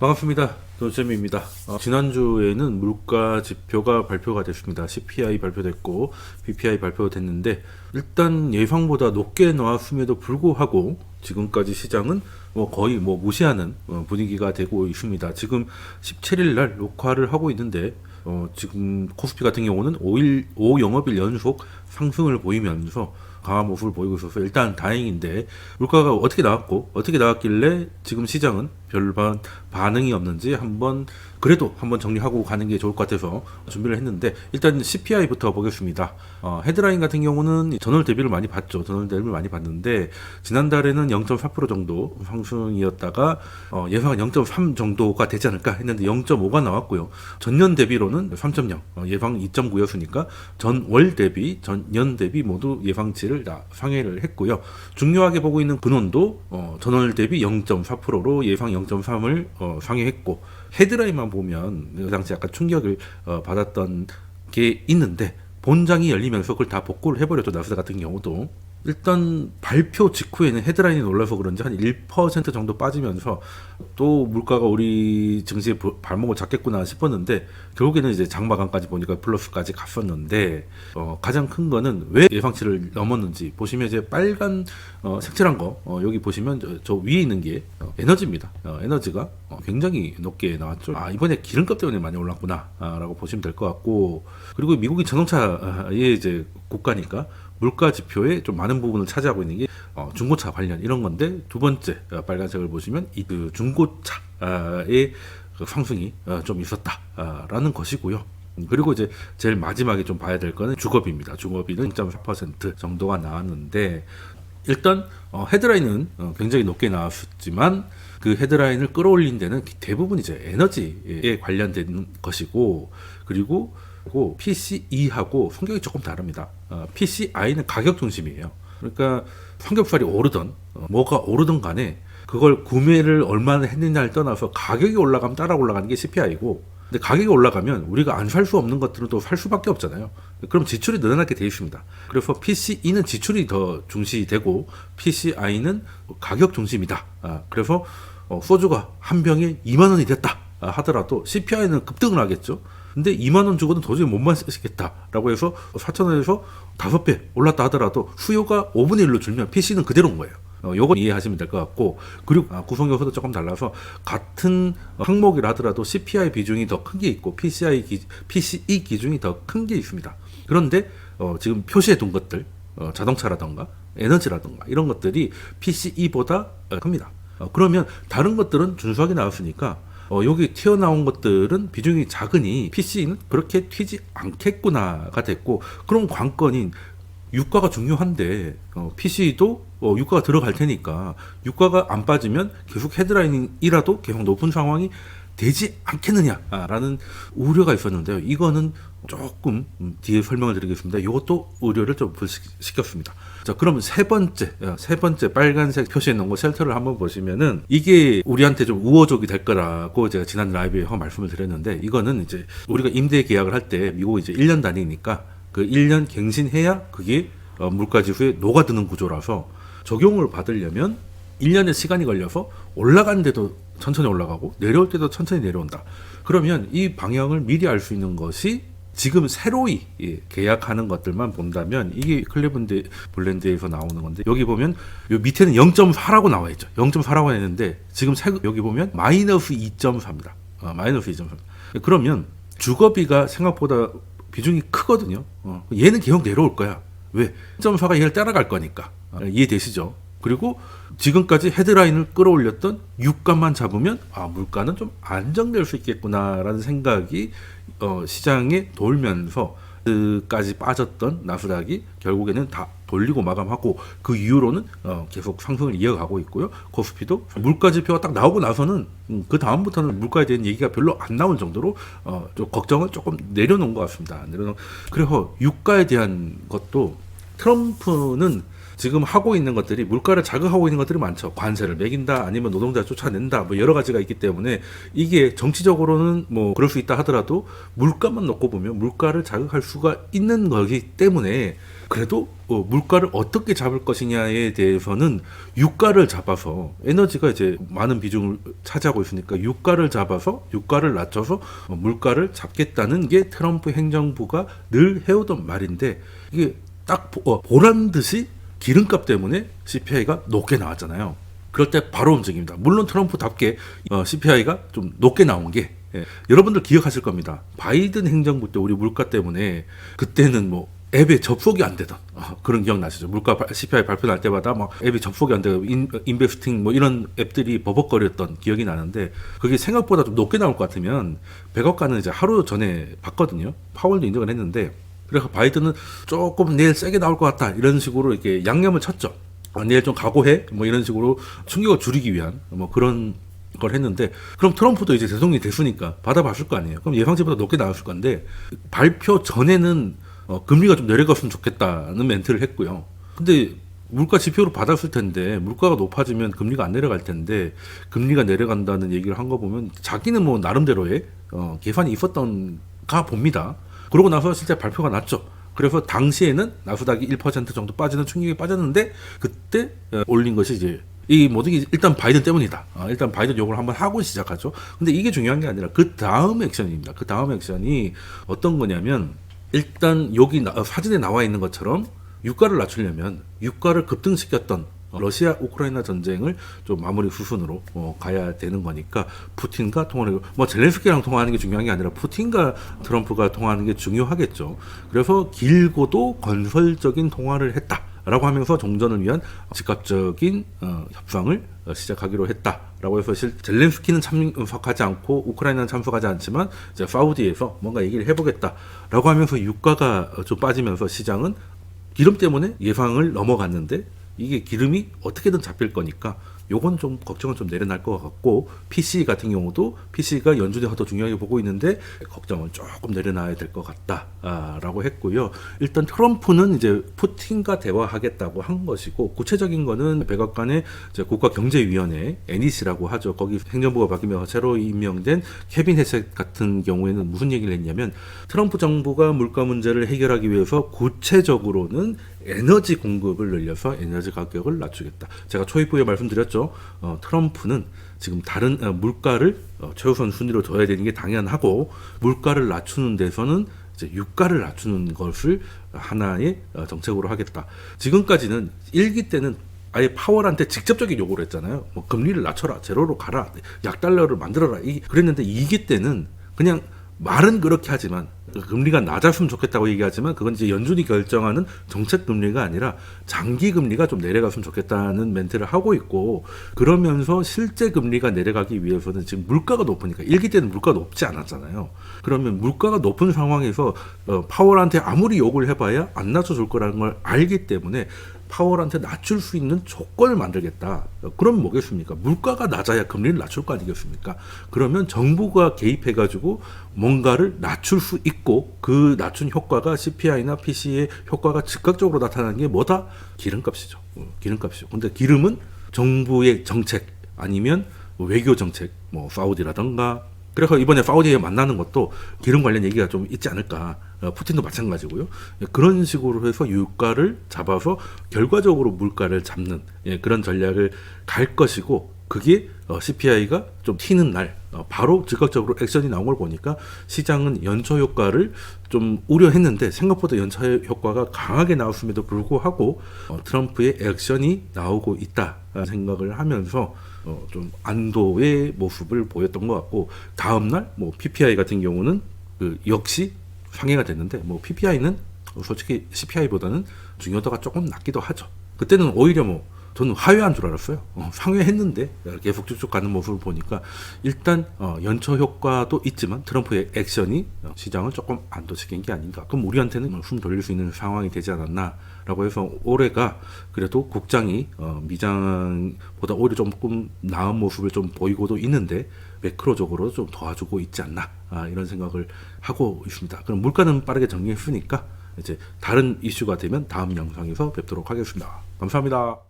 반갑습니다. 노잼입니다. 어, 지난주에는 물가 지표가 발표가 됐습니다. CPI 발표됐고 PPI 발표됐는데 일단 예상보다 높게 나왔음에도 불구하고 지금까지 시장은 뭐 거의 뭐 무시하는 어, 분위기가 되고 있습니다. 지금 17일 날 녹화를 하고 있는데 어, 지금 코스피 같은 경우는 5일 5 영업일 연속 상승을 보이면서 강한 모습을 보이고 있어서 일단 다행인데 물가가 어떻게 나왔고 어떻게 나왔길래 지금 시장은 별반 반응이 없는지 한번 그래도 한번 정리하고 가는 게 좋을 것 같아서 준비를 했는데 일단 CPI부터 보겠습니다. 어, 헤드라인 같은 경우는 전월 대비를 많이 봤죠. 전월 대비를 많이 봤는데 지난달에는 0.4% 정도 상승이었다가 어, 예상은 0.3 정도가 되지 않을까 했는데 0.5가 나왔고요. 전년 대비로는 3.0 어, 예상 2.9였으니까 전월 대비 전년 대비 모두 예상치 를 다 상회를 했고요. 중요하게 보고 있는 근원도 어, 전월 대비 0.4%로 예상 0.3을 어, 상회했고 헤드라인만 보면 그 당시 약간 충격을 어, 받았던 게 있는데 본장이 열리면서 그걸 다 복구를 해버렸죠 나스닥 같은 경우도 일단 발표 직후에는 헤드라인이 놀라서 그런지 한 1% 정도 빠지면서 또 물가가 우리 증시에 부- 발목을 잡겠구나 싶었는데 결국에는 이제 장마감까지 보니까 플러스까지 갔었는데 어, 가장 큰 거는 왜 예상치를 넘었는지 보시면 이제 빨간 어, 색칠한 거 어, 여기 보시면 저, 저 위에 있는 게 어, 에너지입니다. 어, 에너지가 어, 굉장히 높게 나왔죠. 아 이번에 기름값 때문에 많이 올랐구나라고 보시면 될 것 같고 그리고 미국이 자동차의 이제 국가니까 물가 지표에 좀 많은 부분을 차지하고 있는 게 어, 중고차 관련 이런 건데 두 번째 어, 빨간색을 보시면 이 그 중고차의 그 상승이 어, 좀 있었다라는 것이고요. 음, 그리고 이제 제일 마지막에 좀 봐야 될 거는 주거비입니다. 주거비는 0.4% 정도가 나왔는데 일단 어, 헤드라인은 어, 굉장히 높게 나왔지만 그 헤드라인을 끌어올린 데는 대부분 이제 에너지에 관련된 것이고 그리고 고 PCE하고 성격이 조금 다릅니다. 어, PCI는 가격 중심이에요. 그러니까 삼겹살이 오르던 어, 뭐가 오르던 간에 그걸 구매를 얼마나 했느냐를 떠나서 가격이 올라가면 따라 올라가는 게 CPI고 근데 가격이 올라가면 우리가 안 살 수 없는 것들은 또 살 수밖에 없잖아요. 그럼 지출이 늘어나게 돼 있습니다. 그래서 PCE는 지출이 더 중시되고 PCI는 가격 중심이다. 아, 그래서 어, 소주가 한 병에 2만 원이 됐다 아, 하더라도 CPI는 급등을 하겠죠. 근데 2만 원 주고는 도저히 못 마시겠다라고 해서 4천 원에서 5배 올랐다 하더라도 수요가 5분의 1로 줄면 PC는 그대로인 거예요. 어, 요건 이해하시면 될 것 같고 그리고 아, 구성 요소도 조금 달라서 같은 항목이라 하더라도 CPI 비중이 더 큰 게 있고 PCI 기, PCE 기준이 더 큰 게 있습니다. 그런데 어, 지금 표시해 둔 것들 어, 자동차라던가 에너지라던가 이런 것들이 PCE보다 어, 큽니다. 어, 그러면 다른 것들은 준수하게 나왔으니까 어, 여기 튀어나온 것들은 비중이 작으니 PC는 그렇게 튀지 않겠구나가 됐고 그럼 관건인 유가가 중요한데 어, PC도 어, 유가가 들어갈 테니까 유가가 안 빠지면 계속 헤드라인이라도 계속 높은 상황이 되지 않겠느냐라는 우려가 있었는데요. 이거는 조금 음, 뒤에 설명을 드리겠습니다. 이것도 우려를 좀 불식시켰습니다. 자, 그러면 세 번째, 어, 세 번째 빨간색 표시해 놓은 거 쉘터를 한번 보시면은 이게 우리한테 좀 우호적이 될 거라고 제가 지난 라이브에 말씀을 드렸는데 이거는 이제 우리가 임대 계약을 할 때 미국 이제 1년 단위니까 그 1년 갱신해야 그게 어, 물가 지수에 녹아드는 구조라서 적용을 받으려면 1년의 시간이 걸려서 올라가는데도 천천히 올라가고 내려올 때도 천천히 내려온다. 그러면 이 방향을 미리 알 수 있는 것이 지금 새로이 예, 계약하는 것들만 본다면 이게 클리븐드 블렌드에서 나오는 건데 여기 보면 요 밑에는 0.4라고 나와 있죠. 0.4라고 했는데 지금 세- 여기 보면 마이너스 2.4입니다. 어, 마이너스 2.4. 그러면 주거비가 생각보다 비중이 크거든요. 어, 얘는 계속 내려올 거야. 왜? 1.4가 얘를 따라갈 거니까. 어, 이해되시죠? 그리고 지금까지 헤드라인을 끌어올렸던 유가만 잡으면 아 물가는 좀 안정될 수 있겠구나라는 생각이 어, 시장에 돌면서 그까지 빠졌던 나스닥이 결국에는 다 돌리고 마감하고 그 이후로는 어, 계속 상승을 이어가고 있고요. 코스피도 물가 지표가 딱 나오고 나서는 음, 그 다음부터는 물가에 대한 얘기가 별로 안 나올 정도로 어, 좀 걱정을 조금 내려놓은 것 같습니다. 내려놓은 그래서 유가에 대한 것도 트럼프는 지금 하고 있는 것들이 물가를 자극하고 있는 것들이 많죠. 관세를 매긴다, 아니면 노동자 쫓아낸다, 뭐 여러 가지가 있기 때문에 이게 정치적으로는 뭐 그럴 수 있다 하더라도 물가만 놓고 보면 물가를 자극할 수가 있는 거기 때문에 그래도 어, 물가를 어떻게 잡을 것이냐에 대해서는 유가를 잡아서 에너지가 이제 많은 비중을 차지하고 있으니까 유가를 잡아서 유가를 낮춰서 어, 물가를 잡겠다는 게 트럼프 행정부가 늘 해오던 말인데 이게 딱 보- 어, 보란 듯이 기름값 때문에 CPI가 높게 나왔잖아요. 그럴 때 바로 움직입니다. 물론 트럼프답게 어, CPI가 좀 높게 나온 게 예, 여러분들 기억하실 겁니다. 바이든 행정부 때 우리 물가 때문에 그때는 뭐 앱에 접속이 안 되던 어, 그런 기억 나시죠? 물가 발- CPI 발표날 때마다 막 앱이 접속이 안 되고 인, 인베스팅 뭐 이런 앱들이 버벅거렸던 기억이 나는데 그게 생각보다 좀 높게 나올 것 같으면 백악관은 이제 하루 전에 봤거든요. 파월도 인정을 했는데 그래서 바이든은 조금 내일 세게 나올 것 같다 이런 식으로 이렇게 양념을 쳤죠. 어, 내일 좀 각오해 뭐 이런 식으로 충격을 줄이기 위한 뭐 그런 걸 했는데 그럼 트럼프도 이제 대통령이 됐으니까 받아봤을 거 아니에요. 그럼 예상치보다 높게 나왔을 건데 발표 전에는 어, 금리가 좀 내려갔으면 좋겠다는 멘트를 했고요. 근데 물가 지표로 받았을 텐데 물가가 높아지면 금리가 안 내려갈 텐데 금리가 내려간다는 얘기를 한 거 보면 자기는 뭐 나름대로의 어, 계산이 있었던가 봅니다. 그러고 나서 실제 발표가 났죠. 그래서 당시에는 나스닥이 1% 정도 빠지는 충격이 빠졌는데 그때 어, 올린 것이 이제 이 모든 게 일단 바이든 때문이다. 아, 일단 바이든 욕을 한번 하고 시작하죠. 근데 이게 중요한 게 아니라 그 다음 액션입니다. 그 다음 액션이 어떤 거냐면 일단 여기 나- 어, 사진에 나와 있는 것처럼 유가를 낮추려면 유가를 급등시켰던 러시아 우크라이나 전쟁을 좀 마무리 수순으로 어, 가야 되는 거니까 푸틴과 통화를 뭐 젤렌스키랑 통화하는 게 중요한 게 아니라 푸틴과 트럼프가 통화하는 게 중요하겠죠. 그래서 길고도 건설적인 통화를 했다 라고 하면서 종전을 위한 즉각적인 어, 협상을 어, 시작하기로 했다라고 해서 실 젤렌스키는 참석하지 않고 우크라이나는 참석하지 않지만 이제 사우디에서 뭔가 얘기를 해보겠다라고 하면서 유가가 어, 좀 빠지면서 시장은 기름 때문에 예상을 넘어갔는데 이게 기름이 어떻게든 잡힐 거니까 요건 좀 걱정은 좀 내려날 것 같고 PC 같은 경우도 PC가 연준에서 더 중요하게 보고 있는데 걱정은 조금 내려놔야 될 것 같다라고 했고요. 일단 트럼프는 이제 푸틴과 대화하겠다고 한 것이고 구체적인 거는 백악관의 국가경제위원회 NEC라고 하죠. 거기 행정부가 바뀌면서 새로 임명된 케빈 헤셋 같은 경우에는 무슨 얘기를 했냐면 트럼프 정부가 물가 문제를 해결하기 위해서 구체적으로는 에너지 공급을 늘려서 에너지 가격을 낮추겠다. 제가 초입부에 말씀드렸죠. 어, 트럼프는 지금 다른 어, 물가를 어, 최우선 순위로 둬야 되는 게 당연하고 물가를 낮추는 데서는 이제 유가를 낮추는 것을 하나의 어, 정책으로 하겠다. 지금까지는 일기 때는 아예 파월한테 직접적인 요구를 했잖아요. 뭐 금리를 낮춰라, 제로로 가라, 약 달러를 만들어라. 이 그랬는데 이기 때는 그냥 말은 그렇게 하지만 금리가 낮았으면 좋겠다고 얘기하지만 그건 이제 연준이 결정하는 정책 금리가 아니라 장기 금리가 좀 내려갔으면 좋겠다는 멘트를 하고 있고 그러면서 실제 금리가 내려가기 위해서는 지금 물가가 높으니까 일기 때는 물가가 높지 않았잖아요. 그러면 물가가 높은 상황에서 어, 파월한테 아무리 욕을 해봐야 안 낮춰줄 거라는 걸 알기 때문에 파월한테 낮출 수 있는 조건을 만들겠다. 어, 그럼 뭐겠습니까? 물가가 낮아야 금리를 낮출 거 아니겠습니까? 그러면 정부가 개입해가지고 뭔가를 낮출 수 있고 그 낮춘 효과가 CPI나 PC의 효과가 즉각적으로 나타나는 게 뭐다? 기름값이죠. 어, 기름값이죠. 근데 기름은 정부의 정책 아니면 외교 정책, 뭐 사우디라던가 그래서 이번에 사우디에 만나는 것도 기름 관련 얘기가 좀 있지 않을까. 어, 푸틴도 마찬가지고요. 예, 그런 식으로 해서 유가를 잡아서 결과적으로 물가를 잡는 예, 그런 전략을 갈 것이고 그게 CPI가 좀 튀는 날 어, 바로 즉각적으로 액션이 나온 걸 보니까 시장은 연초 효과를 좀 우려했는데 생각보다 연초 효과가 강하게 나왔음에도 불구하고 어, 트럼프의 액션이 나오고 있다 생각을 하면서 어, 좀 안도의 모습을 보였던 것 같고 다음 날뭐 PPI 같은 경우는 그 역시 상해가 됐는데 뭐 PPI는 솔직히 CPI보다는 중요도가 조금 낮기도 하죠. 그때는 오히려 뭐 저는 하회한 줄 알았어요. 어, 상회했는데 계속 쭉쭉 가는 모습을 보니까 일단 어, 연초 효과도 있지만 트럼프의 액션이 어, 시장을 조금 안도시킨 게 아닌가. 그럼 우리한테는 숨 돌릴 수 있는 상황이 되지 않았나라고 해서 올해가 그래도 국장이 어, 미장보다 오히려 조금 나은 모습을 좀 보이고도 있는데 매크로적으로 좀 도와주고 있지 않나 아, 이런 생각을 하고 있습니다. 그럼 물가는 빠르게 정리했으니까 이제 다른 이슈가 되면 다음 영상에서 뵙도록 하겠습니다. 감사합니다.